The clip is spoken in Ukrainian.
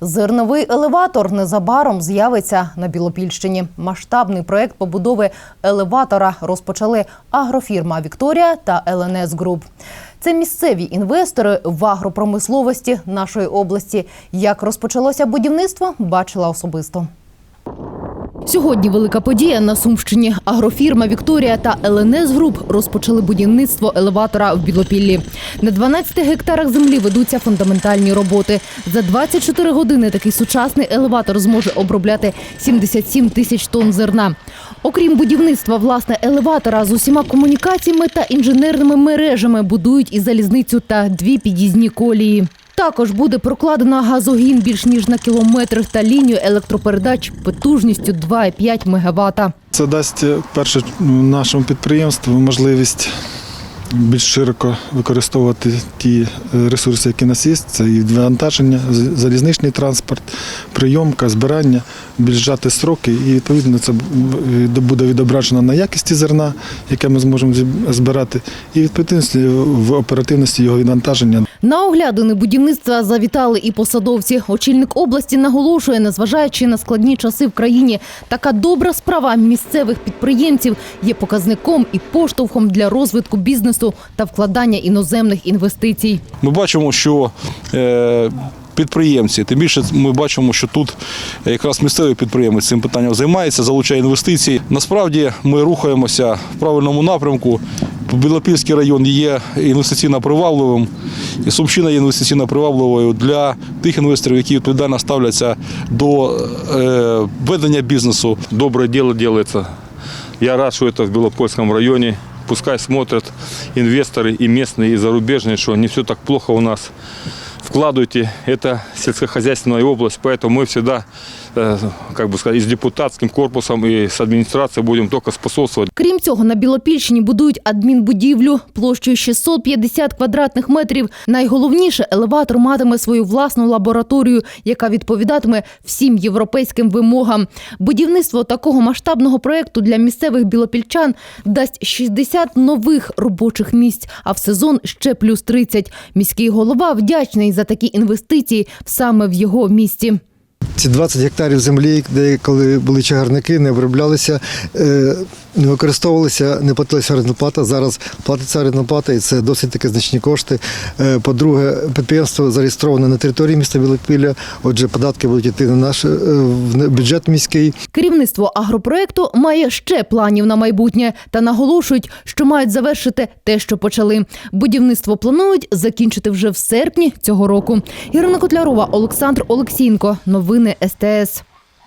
Зерновий елеватор незабаром з'явиться на Білопільщині. Масштабний проект побудови елеватора розпочали агрофірма Вікторія та ЛНС Груп. Це місцеві інвестори в агропромисловості нашої області. Як розпочалося будівництво, бачила особисто. Сьогодні велика подія на Сумщині. Агрофірма Вікторія та ЛНС Груп розпочали будівництво елеватора в Білопіллі. На 12 гектарах землі ведуться фундаментальні роботи. За 24 години такий сучасний елеватор зможе обробляти 77 тисяч тонн зерна. Окрім будівництва власне елеватора з усіма комунікаціями та інженерними мережами будують і залізницю та дві під'їзні колії. Також буде прокладено газогін більш ніж на кілометр та лінію електропередач потужністю 2,5 МВт. Це дасть е, перше нашому підприємству можливість більш широко використовувати ті е, ресурси, які нас є. Це і відвантаження, залізничний транспорт, прийомка, збирання, більш зжати сроки, і відповідно це буде відображено на якісті зерна, яке ми зможемо збирати, і відповідності в оперативності його відвантаження. На оглядини будівництва завітали і посадовці. Очільник області наголошує, незважаючи на складні часи в країні, така добра справа місцевих підприємців є показником і поштовхом для розвитку бізнесу та вкладання іноземних інвестицій. Ми бачимо, що е, підприємці, тим більше ми бачимо, що тут якраз місцевий підприємець цим питанням займається, залучає інвестиції. Насправді ми рухаємося в правильному напрямку. Білопільський район є інвестиційно привабливим, і Сумщина є інвестиційно привабливою для тих інвесторів, які відповідально ставляться до е, ведення бізнесу. доброе дело делается. Я рад, что это в Белопольском районе. Пускай смотрят инвесторы и местные, и зарубежные, что не все так плохо у нас. Вкладывайте, это сельскохозяйственная область, поэтому мы всегда, э, как бы сказать, и с депутатским корпусом, и с администрацией будем только способствовать. Крім цього, на Білопільщині будують адмінбудівлю площею 650 квадратних метрів. Найголовніше, елеватор матиме свою власну лабораторію, яка відповідатиме всім європейським вимогам. Будівництво такого масштабного проєкту для місцевих білопільчан дасть 60 нових робочих місць, а в сезон ще плюс 30. Міський голова вдячний за такі інвестиції саме в його місті. Ці 20 гектарів землі, де коли були чагарники, не оброблялися, е, не використовувалися, не платилася орендна плата. Зараз платиться орендна плата, і це досить таки значні кошти. Е, По-друге, підприємство зареєстроване на території міста Білопілля, отже, податки будуть йти на наш е, в бюджет міський. Керівництво агропроекту має ще планів на майбутнє та наголошують, що мають завершити те, що почали. Будівництво планують закінчити вже в серпні цього року. Ірина Котлярова, Олександр Олексієнко. Новини estés